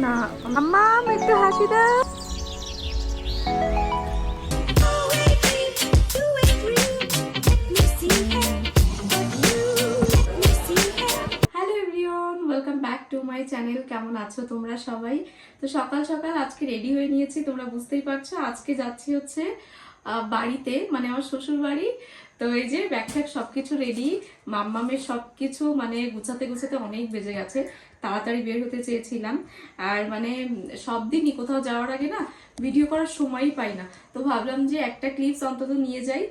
না, আম্মা একটু হাসি দাও। মাই চ্যানেল কেমন আছো তোমরা সবাই? তো সকাল সকাল আজকে রেডি হয়ে নিয়েছি, তোমরা বুঝতেই পারছ। আজকে যাচ্ছি হচ্ছে বাড়িতে মানে আমার শ্বশুর বাড়ি তো এই যে ব্যাগ ট্যাগ সবকিছু রেডি মাম্মামের সবকিছু মানে গুছাতে গুছাতে অনেক বেজে গেছে। তাড়াতাড়ি বের হতে চেয়েছিলাম। আর মানে সব দিনই কোথাও যাওয়ার আগে না ভিডিও করার সময়ই পাই না। তো ভাবলাম যে একটা ক্লিপস অন্তত নিয়ে যাই।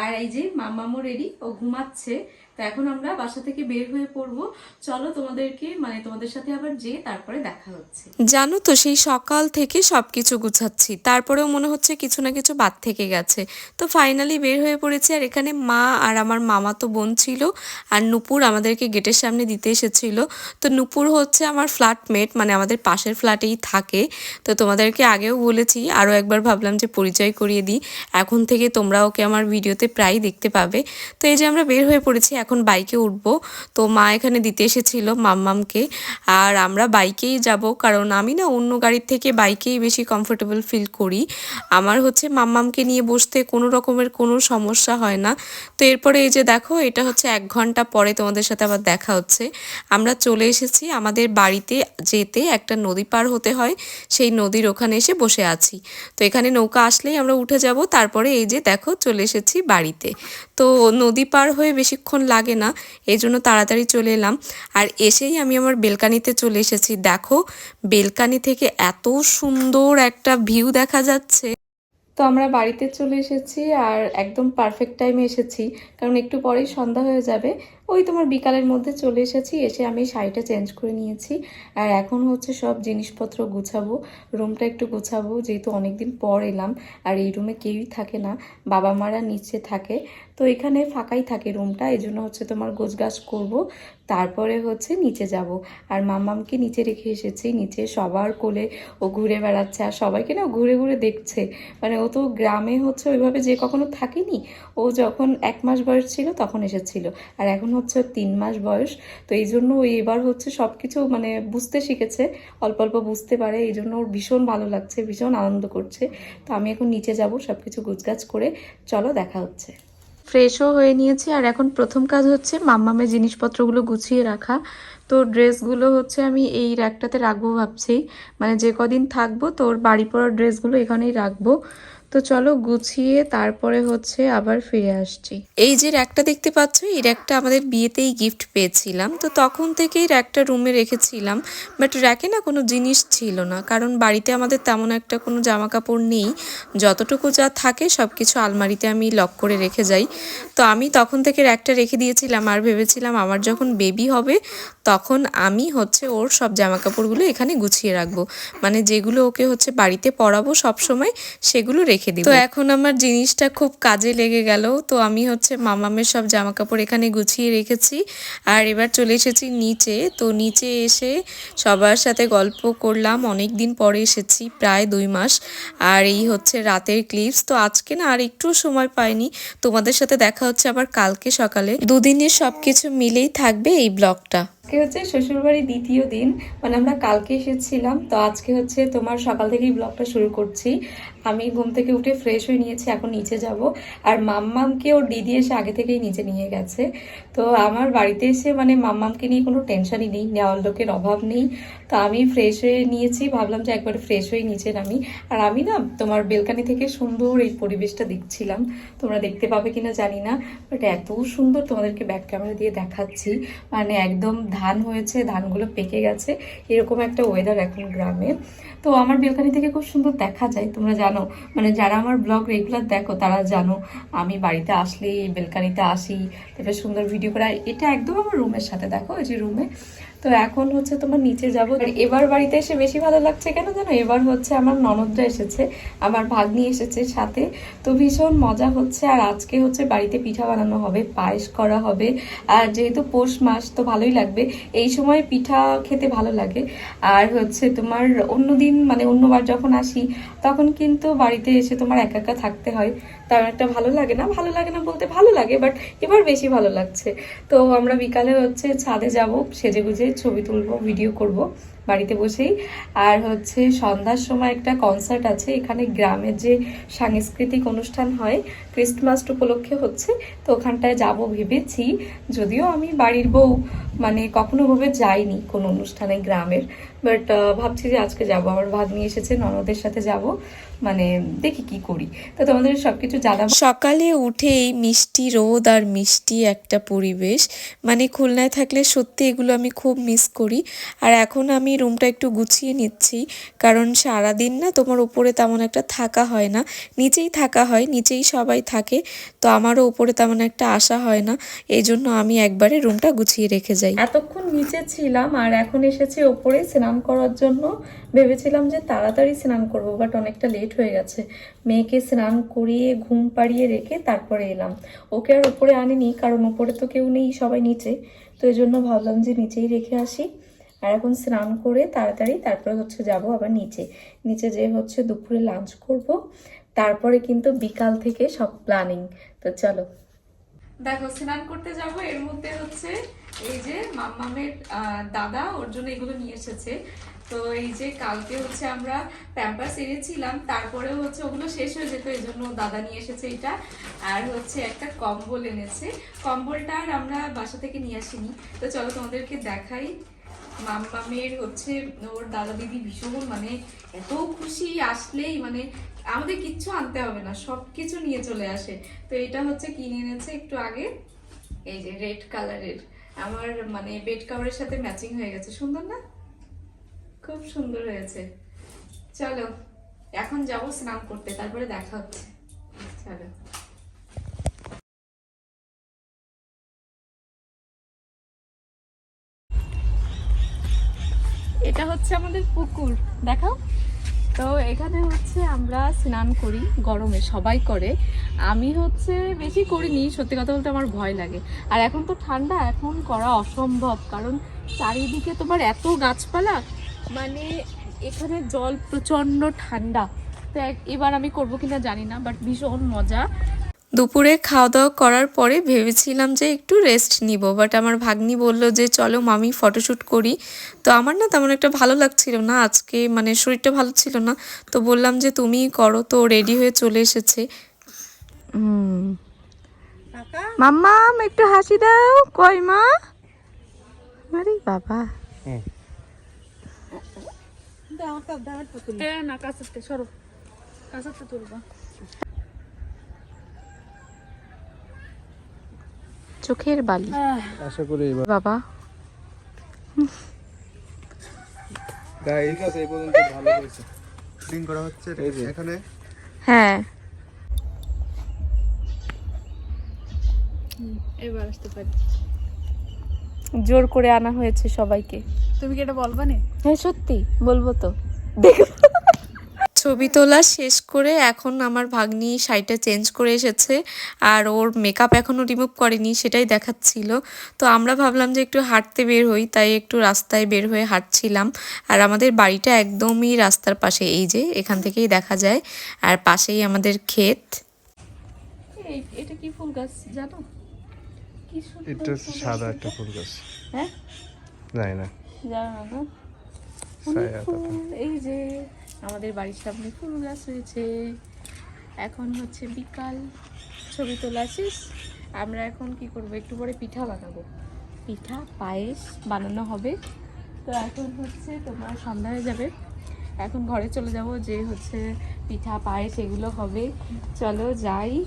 আর এই যে মাম্মামও রেডি ও ঘুমাচ্ছে। তো এখন আমরা বাসা থেকে বের হয়ে পড়ব। চলো তোমাদেরকে মানে তোমাদের সাথে আবার যে তারপরে দেখা হচ্ছে। জানো তো, সেই সকাল থেকে সব কিছু গুছাচ্ছি। তারপরেও মনে হচ্ছে কিছু না কিছু বাদ থেকে গেছে। তো ফাইনালি বের হয়ে পড়েছি, আর এখানে মা আর আমার মামা তো বোন ছিল, আর নুপুর আমাদেরকে গেটের সামনে দিতে এসেছিল। তো নুপুর হচ্ছে আমার ফ্ল্যাটমেট মানে আমাদের পাশের ফ্ল্যাটেই থাকে। তো তোমাদেরকে আগেও বলেছি, আরও একবার ভাবলাম যে পরিচয় করিয়ে দিই। এখন থেকে তোমরা ওকে আমার ভিডিওতে প্রায় দেখতে পাবে। তো এই যে আমরা বের হয়ে পড়েছি, এখন বাইকে উঠব। তো মা এখানে দিতে এসেছিল মাম্মামকে। আর আমরা বাইকেই যাব, কারণ আমি না অন্য গাড়ির থেকে বাইকেই বেশি কমফোর্টেবল ফিল করি। আমার হচ্ছে মাম্মামকে নিয়ে বসতে কোনো রকমের কোনো সমস্যা হয় না। তো এরপরে এই যে দেখো, এটা হচ্ছে এক ঘণ্টা পরে তোমাদের সাথে আবার দেখা হচ্ছে। আমরা চলে এসেছি আমাদের বাড়িতে যেতে একটা নদী পার হতে হয়। সেই নদীর ওখানে এসে বসে আছি। তো এখানে নৌকা আসলেই আমরা উঠে যাব, তারপরে এই যে দেখো চলে এসেছি বাড়িতে। তো নদী পার হয়ে বেশিক্ষণ লাগে না, এই জন্য তাড়াতাড়ি চলে এলাম। আর এসেই আমি আমার বেলকানিতে চলে এসেছি। দেখো, বেলকানি থেকে এত সুন্দর একটা ভিউ দেখা যাচ্ছে। তো আমরা বাড়িতে চলে এসেছি আর একদম পারফেক্ট টাইমে এসেছি, কারণ একটু পরেই সন্ধ্যা হয়ে যাবে। ওই তোমার বিকালের মধ্যে চলে এসেছি, এসে আমি শাড়িটা চেঞ্জ করে নিয়েছি। আর এখন হচ্ছে সব জিনিসপত্র গুছাবো রুমটা একটু গুছাবো, যেহেতু অনেকদিন পর এলাম। আর এই রুমে কেউই থাকে না বাবা মারা নিচে থাকে। তো এখানে ফাঁকাই থাকে রুমটা এই জন্য হচ্ছে তোমার গোছগাছ করব। তারপরে হচ্ছে নিচে যাব। আর মামামকে নিচে রেখে এসেছি, নিচে সবার কোলে ও ঘুরে বেড়াচ্ছে। আর সবাইকে না ঘুরে ঘুরে দেখছে। মানে ও তো গ্রামে হচ্ছে ওইভাবে যে কখনো থাকেনি। ও যখন এক মাস বয়স ছিল তখন এসেছিল। আর এখন হচ্ছে তিন মাস বয়স। তো এই জন্য এবার হচ্ছে সব কিছু মানে বুঝতে শিখেছে। অল্প অল্প বুঝতে পারে। এই জন্য ওর ভীষণ ভালো লাগছে, ভীষণ আনন্দ করছে। তো আমি এখন নিচে যাব সব কিছু গুছগাছ করে। চলো দেখা হচ্ছে। ফ্রেশও হয়ে নিয়েছি। আর এখন প্রথম কাজ হচ্ছে মাম্মামে জিনিসপত্রগুলো গুছিয়ে রাখা। তো ড্রেসগুলো হচ্ছে আমি এই র্যাকটাতে রাখব ভাবছি। মানে যে কদিন থাকব তোর বাড়ি পড়ার ড্রেসগুলো এখানেই রাখব। তো চলো গুছিয়ে তারপরে হচ্ছে আবার ফিরে আসছি। এই যে র্যাকটা দেখতে পাচ্ছ, এই র্যাকটা আমাদের বিয়েতেই গিফট পেয়েছিলাম। তো তখন থেকেই র্যাকটা রুমে রেখেছিলাম। বাট র্যাকে না কোনো জিনিস ছিল না, কারণ বাড়িতে আমাদের তেমন একটা কোনো জামা কাপড় নেই। যতটুকু যা থাকে সব কিছু আলমারিতে আমি লক করে রেখে যাই। তো আমি তখন থেকে র্যাকটা রেখে দিয়েছিলাম আর ভেবেছিলাম আমার যখন বেবি হবে, তখন আমি হচ্ছে ওর সব জামা কাপড়গুলো এখানে গুছিয়ে রাখব। মানে যেগুলো ওকে হচ্ছে বাড়িতে পরাবো সব সময় সেগুলো রেখে দিই তো এখন আমার জিনিসটা খুব কাজে লেগে গেল। তো আমি হচ্ছে মামামের সব জামা কাপড় এখানে গুছিয়ে রেখেছি। আর এবার চলে এসেছি নিচে। তো নিচে এসে সবার সাথে গল্প করলাম। অনেক দিন পরে এসেছি, প্রায় দুই মাস। আর এই হচ্ছে রাতের ক্লিপস তো আজকে না আর একটু সময় পাইনি। তোমাদের সাথে দেখা হচ্ছে আবার কালকে সকালে। দুদিনের সব কিছু মিলেই থাকবে এই ব্লগটা। আজকে হচ্ছে শ্বশুরবাড়ি দ্বিতীয় দিন মানে আমরা কালকে এসেছিলাম, তো আজকে হচ্ছে তোমার সকাল থেকেই ব্লগটা শুরু করছি। আমি ঘুম থেকে উঠে ফ্রেশ হয়ে নিয়েছি, এখন নিচে যাব। আর মাম্মামকে ওর দিদি এসে আগে থেকেই নিচে নিয়ে গেছে। তো আমার বাড়িতে এসে মানে মাম্মামকে নিয়ে কোনো টেনশনই নেই নেওয়ার লোকের অভাব নেই। তো আমি ফ্রেশ হয়ে নিয়েছি, ভাবলাম যে একবার ফ্রেশ হয়ে নিচে নামি। আর আমি না তোমার বেলকানি থেকে সুন্দর এই পরিবেশটা দেখছিলাম। তোমরা দেখতে পাবে কিনা জানি না বাট এত সুন্দর তোমাদেরকে ব্যাক ক্যামেরা দিয়ে দেখাচ্ছি। মানে একদম ধান হয়েছে, ধানগুলো পেকে গেছে, এরকম একটা ওয়েদার এখন গ্রামে। তো আমার বেলকানি থেকে খুব সুন্দর দেখা যায়, তোমরা জানো। মানে যারা আমার ব্লগ রেগুলার দেখো, তারা জানো, আমি বাড়িতে আসলে বেলকানিতে আসি, তারপরে সুন্দর ভিডিও করা এটা একদম আমার রুমের সাথে, দেখো এই যে রুমে তো এখন হচ্ছে তোমার নিচে যাব। এবার বাড়িতে এসে বেশি ভালো লাগছে কেন জানো? এবার হচ্ছে আমার ননদরা এসেছে, আমার ভাগ্নি এসেছে সাথে। তো ভীষণ মজা হচ্ছে আর আজকে হচ্ছে বাড়িতে পিঠা বানানো হবে, পায়েস করা হবে। আর যেহেতু পৌষ মাস, তো ভালোই লাগবে। এই সময় পিঠা খেতে ভালো লাগে। আর হচ্ছে তোমার অন্যদিন মানে অন্যবার যখন আসি তখন কিন্তু বাড়িতে এসে তোমার একা একা থাকতে হয়। তেমন একটা ভালো লাগে না? ভালো লাগে না বলতে ভালো লাগে বাট এবার বেশি ভালো লাগছে। তো আমরা বিকালে হচ্ছে ছাদে যাব সেজে গুজে ছবি তুলবো ভিডিও করব। বাড়িতে বসেই। আর হচ্ছে সন্ধ্যার সময় একটা কনসার্ট আছে, এখানে গ্রামের যে সাংস্কৃতিক অনুষ্ঠান হয় ক্রিস্টমাস উপলক্ষে হচ্ছে, তো ওখানটায় যাব ভেবেছি, যদিও আমি বাড়ির বউ মানে কখনো ভাবে যাইনি কোনো অনুষ্ঠানে গ্রামের বাট ভাবছি যে আজকে যাব। আমার নিয়ে এসেছে, ননদের সাথে যাব। মানে দেখি কি করি। তো তোমাদের সবকিছু জানাব সকালে উঠেই মিষ্টি রোদ আর মিষ্টি একটা পরিবেশ। মানে খুলনায় থাকলে সত্যি এগুলো আমি খুব মিস করি। আর এখন আমি রুমটা একটু গুছিয়ে নিচ্ছি। কারণ সারাদিন না তোমার উপরে তেমন একটা থাকা হয় না। নিচেই থাকা হয় নিচেই সবাই থাকে। তো আমারও উপরে তেমন একটা আসা হয় না। এই জন্য আমি একবারে রুমটা গুছিয়ে রেখে যাই। এতক্ষণ নিচে ছিলাম আর এখন এসেছি ওপরে স্নান করার জন্য। ভেবেছিলাম যে তাড়াতাড়ি স্নান করব বাট অনেকটা লেট হয়ে গেছে। মেয়েকে স্নান করিয়ে ঘুম পাড়িয়ে রেখে তারপরে এলাম। ওকে আর উপরে আনিনি, কারণ উপরে তো কেউ নেই সবাই নিচে। তো এই জন্য ভাবলাম যে নিচেই রেখে আসি। আর এখন স্নান করে তাড়াতাড়ি তারপরে হচ্ছে যাব আবার নিচে। নিচে যে হচ্ছে দুপুরে লাঞ্চ করব, তারপরে কিন্তু বিকাল থেকে সব প্ল্যানিং তো চলো। দেখো, স্নান করতে যাব, এর মধ্যে হচ্ছে এই যে মাম্মামের দাদা, ওর জন্য এগুলো নিয়ে এসেছে। তো এই যে কালকে হচ্ছে আমরা প্যাম্পাস এনেছিলাম তারপরে হচ্ছে ওগুলো শেষ হয়ে যেত, এই জন্য দাদা নিয়ে এসেছে এটা। আর হচ্ছে একটা কম্বল এনেছে। কম্বলটা আর আমরা বাসা থেকে নিয়ে আসিনি। তো চলো তোমাদেরকে দেখাই। মাম্মামের হচ্ছে ওর দাদা দিদি ভীষণ মানে এত খুশি আসলেই মানে আমাদের কিচ্ছু আনতে হবে না সব কিছু নিয়ে চলে আসে। তো এটা হচ্ছে কিনে এনেছে একটু আগে, এই যে রেড কালারের। আমার মানে বেড কাভারের সাথে ম্যাচিং হয়ে গেছে, সুন্দর না? খুব সুন্দর হয়েছে। চলো, এখন যাব স্নান করতে, তারপরে দেখা হচ্ছে। চলো। এটা হচ্ছে আমাদের পুকুর, দেখাও। তো এখানে হচ্ছে আমরা স্নান করি, গরমে সবাই করে। আমি হচ্ছে বেশি করিনি, সত্যি কথা বলতে আমার ভয় লাগে। আর এখন তো ঠান্ডা, এখন করা অসম্ভব, কারণ চারিদিকে তোমার এত গাছপালা মানে এখানে জল প্রচণ্ড ঠান্ডা। তো এবার আমি করব কিনা জানি না বাট ভীষণ মজা। দুপুরে খাওয়া দাওয়া করার পরে ভেবেছিলাম যে একটু রেস্ট নিব বাট আমার ভাগ্নি বলল যে চলো মামি ফটোশ্যুট করি। তো আমার না তেমন একটা ভালো লাগছিল না আজকে মানে শরীরটা ভালো ছিল না। তো বললাম যে তুমি করো। তো রেডি হয়ে চলে এসেছে। মাম্মাম একটু হাসি দাও। কই মা? আরে বাবা। না কাছাতে সরো। কাছাতে তুলবা। চোখের বালি। আশা করি বাবা। ঠিক আছে এই পর্যন্ত ভালো হয়েছে। শুটিং করা হচ্ছে এখানে। হ্যাঁ। এবার আসতে পারি। জোর করে আনা হয়েছে সবাইকে। তুমি কি এটা বলবা না? হ্যাঁ সত্যি বলব তো। ছবি তোলা শেষ করে এখন আমার ভাগ্নি শাড়িটা চেঞ্জ করে এসেছে আর ওর মেকআপ এখনও রিমুভ করেনি সেটাই দেখাচ্ছিল। তো আমরা ভাবলাম যে একটু হাঁটতে বের হই তাই একটু রাস্তায় বের হয়ে হাঁটছিলাম। আর আমাদের বাড়িটা একদমই রাস্তার পাশে এই যে এখান থেকেই দেখা যায়। আর পাশেই আমাদের ক্ষেত। এই এটা কি ফুল গাছ জানো? কি এটা ফুল সাদা গাছ একটা ফুল গাছ। হ্যাঁ? জানি না। জানো না? এই যে আমাদের বাড়ির সামনে ফুল গাছ হয়েছে। এখন হচ্ছে বিকাল, ছবি তোলা শেষ। আমরা এখন কি করব? একটু পরে পিঠা বানাবো। পিঠা, পায়েস বানানো হবে। তো এখন হচ্ছে তোমার সন্ধ্যা হয়ে যাবে। এখন ঘরে চলে যাব যে হচ্ছে পিঠা, পায়েস এগুলো হবে। চলো যাই।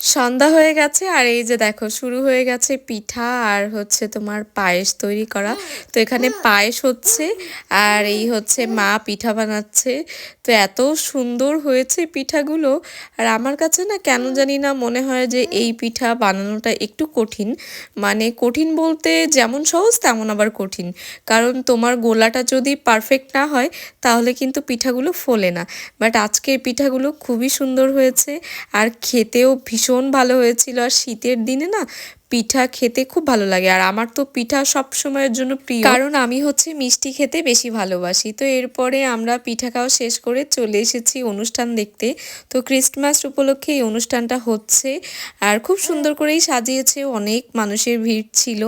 সন্ধ্যা হয়ে গেছে আর এই যে দেখো, শুরু হয়ে গেছে পিঠা আর হচ্ছে তোমার পায়েস তৈরি করা। তো এখানে পায়েস হচ্ছে আর এই হচ্ছে মা পিঠা বানাচ্ছে। তো এত সুন্দর হয়েছে পিঠাগুলো। আর আমার কাছে না কেন জানি না মনে হয় যে এই পিঠা বানানোটা একটু কঠিন। মানে কঠিন বলতে যেমন সহজ তেমন আবার কঠিন। কারণ তোমার গোলাটা যদি পারফেক্ট না হয়, তাহলে কিন্তু পিঠাগুলো ফোলে না। বাট আজকে পিঠাগুলো খুবই সুন্দর হয়েছে। আর খেতেও ভীষণ ভালো হয়েছিল। আর শীতের দিনে না পিঠা খেতে খুব ভালো লাগে, আর আমার তো পিঠা সব সময়ের জন্য প্রিয়। কারণ আমি হচ্ছে মিষ্টি খেতে বেশি ভালোবাসি। তো এরপরে আমরা পিঠা খাওয়া শেষ করে চলে এসেছি অনুষ্ঠান দেখতে। তো ক্রিসমাস উপলক্ষে এই অনুষ্ঠানটা হচ্ছে, আর খুব সুন্দর করেই সাজিয়েছে, অনেক মানুষের ভিড় ছিল।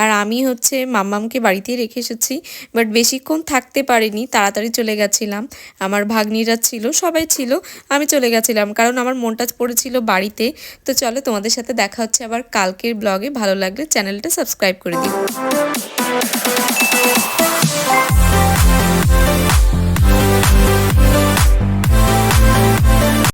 আর আমি হচ্ছে মাম্মামকে বাড়িতেই রেখে এসেছি, বাট বেশিক্ষণ থাকতে পারিনি, তাড়াতাড়ি চলে গেছিলাম। আমার ভাগ্নিরা ছিল, সবাই ছিল, আমি চলে গেছিলাম। কারণ আমার মনটা পড়েছিল বাড়িতে। তো চলো তোমাদের সাথে দেখা হচ্ছে আবার কালকের ব্লগে ভালো লাগলে চ্যানেলটা সাবস্ক্রাইব করে দিও।